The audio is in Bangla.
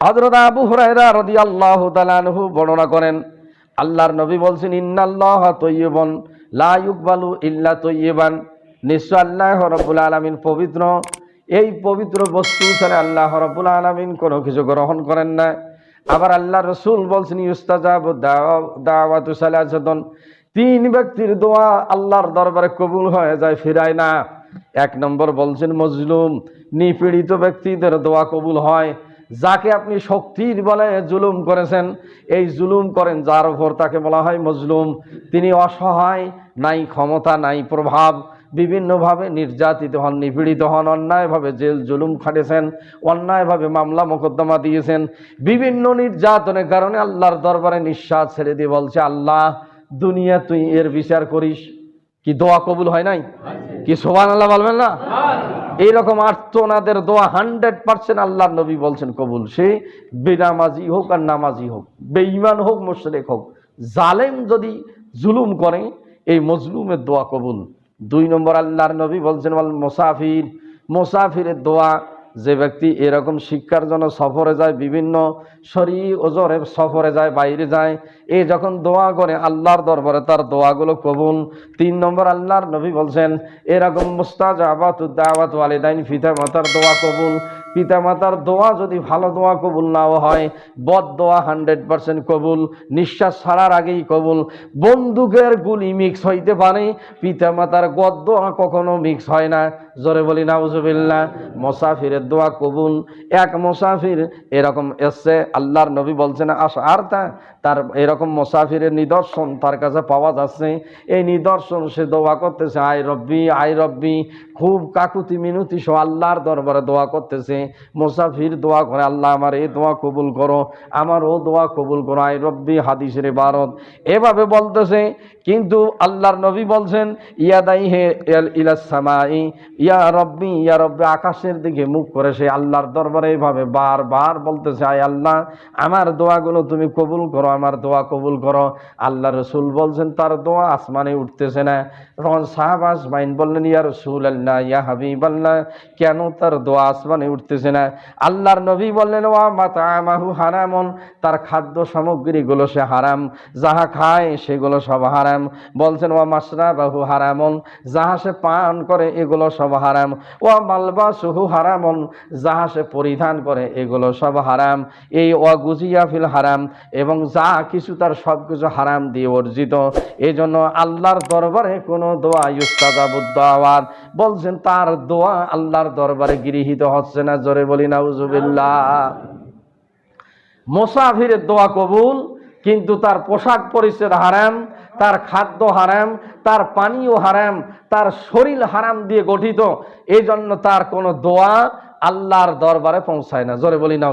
হযরত আবু হুরায়রা রাদিয়াল্লাহু তাআলা আনহু বর্ণনা করেন, আল্লাহর নবী বলছেন, ইন্নাল্লাহ তৈয়বন, লা ইল্লা তৈয়বান। নিশ্চয় আল্লাহ রব্বুল আলামিন পবিত্র। এই পবিত্র বস্তু ছাড়া আল্লাহ রব্বুল আলামিন কোনো কিছু গ্রহণ করেন না। আবার আল্লাহ রসুল বলছেন, ইউস্তাজাব দাওয়াতু সালাসাতন। তিন ব্যক্তির দোয়া আল্লাহর দরবারে কবুল হয়ে যায়, ফিরায় না। এক নম্বর বলছেন, মজলুম, নিপীড়িত ব্যক্তিদের দোয়া কবুল হয়। যাকে আপনি শক্তির বলে জুলুম করেছেন, এই জুলুম করেন যার উপর তাকে বলা হয় মজলুম। তিনি অসহায়, নাই ক্ষমতা, নাই প্রভাব, বিভিন্নভাবে নির্যাতিত হন, নিপীড়িত হন, অন্যায়ভাবে জেল জুলুম খাটেছেন, অন্যায়ভাবে মামলা মোকদ্দমা দিয়েছেন, বিভিন্ন নির্যাতনের কারণে আল্লাহর দরবারে নিঃশ্বাস ছেড়ে দিয়ে বলছে, আল্লাহ, দুনিয়া তুই এর বিচার করিস। কি দোয়া কবুল হয় নাই? কি সোবান আল্লাহ বলবেন না? এইরকম আর্তনাদের দোয়া হান্ড্রেড পার্সেন্ট আল্লাহ নবী বলছেন কবুল। সে বেনামাজি হোক আর নামাজি হোক, বেঈমান হোক, মোশরেক হোক, জালেম যদি জুলুম করে, এই মজলুমের দোয়া কবুল। দুই নম্বর আল্লাহর নবী বলছেন বল মোসাফির। মোসাফিরের দোয়া যে ব্যক্তি এরকম শিক্ষার জন্য সফরে যায়, বিভিন্ন শরী ওজরে সফরে যায়, বাইরে যায়, এ যখন দোয়া করে আল্লাহর দরবারে, তার দোয়াগুলো কবুল। তিন নম্বর, আল্লাহর নবী বলছেন, এরকম মুস্তাজ আবাত দাওয়াত ওয়ালিদাইন ফিতা মাতার দোয়া কবুল। পিতা মাতার দোয়া যদি ভালো দোয়া কবুল নাও হয়, বদ দোয়া হান্ড্রেড পার্সেন্ট কবুল, নিঃশ্বাস ছাড়ার আগেই কবুল। বন্দুকের গুলি মিক্স হইতে পারে পিতা মাতার গদ দোয়া কখনো মিক্স হয় না। জোরে বলি, নাউজুবিল্লাহ, মোসাফিরের দোয়া কবুল। এক মোসাফির এরকম এসছে, আল্লাহর নবী বলছেন, আস, আর তা? তার এরকম মোসাফিরের নিদর্শন তার কাছে পাওয়া যাচ্ছে। এই নিদর্শন সে দোয়া করতেছে আই রব্বি আই রব্বি। খুব কাকুতি মিনতি সহ আল্লাহর দরবারে দোয়া করতেছে। মোসাফির দোয়া করে, আল্লাহ, আমার এই দোয়া কবুল করো, আমার ও দোয়া কবুল করো আই রব্বি, হাদিসের ভারত এভাবে বলতেছে, কিন্তু আল্লাহর নবী বলছেন ইয়াদাই হে ইলাসামাই ইয়া রব্বি ইয়া রব্বি, আকাশের দিকে মুখ করে সে আল্লাহর দরবারে এইভাবে বারবার বলতেছে, আয় আল্লাহ, আমার দোয়াগুলো তুমি কবুল করো, আমার দোয়া কবুল করো। আল্লাহ রসুল বলছেন, তার দোয়া আসমানে উঠতেছে না। তখন সাহাবাস মাইন বললেন, ইয়া রসুল আল্লাহ ইয়া হাবিব আল্লাহ কেন তার দোয়া আসমানে উঠতেছে না? আল্লাহর নবী বললেন, ওয়া মাতা আমাহু হারামন, তার খাদ্য সামগ্রীগুলো সে হারাম, যাহা খায় সেগুলো সব হারাম। বলছেন, ওয়া মাসরা বাহু হারামন, যাহা সে পান করে এগুলো সব হারাম। ওয়া মালবা সুহু হারামন, যাহা সে পরিধান করে, এগুলো সব হারাম। এই ওয়াগুজিয়া ফিল হারাম, এবং যা কিছু তার সব কিছু হারাম দিয়ে অর্জিত। এই জন্য আল্লাহর দরবারে কোনো দোয়া ইউস্তাজাবুদ্দাওয়াত বলছেন তার দোয়া আল্লাহর দরবারে গৃহীত হচ্ছে না, জোরে বলি না উজুবিল্লাহ মোসাফিরের দোয়া কবুল কিন্তু তার পোশাক পরিচ্ছদ হারাম, তার খাদ্য হারাম, তার পানীয় হারাম, তার শরীর হারাম দিয়ে গঠিত এই জন্য তার কোনো দোয়া আল্লাহর দরবারে পৌঁছায় না। জোরে বলি না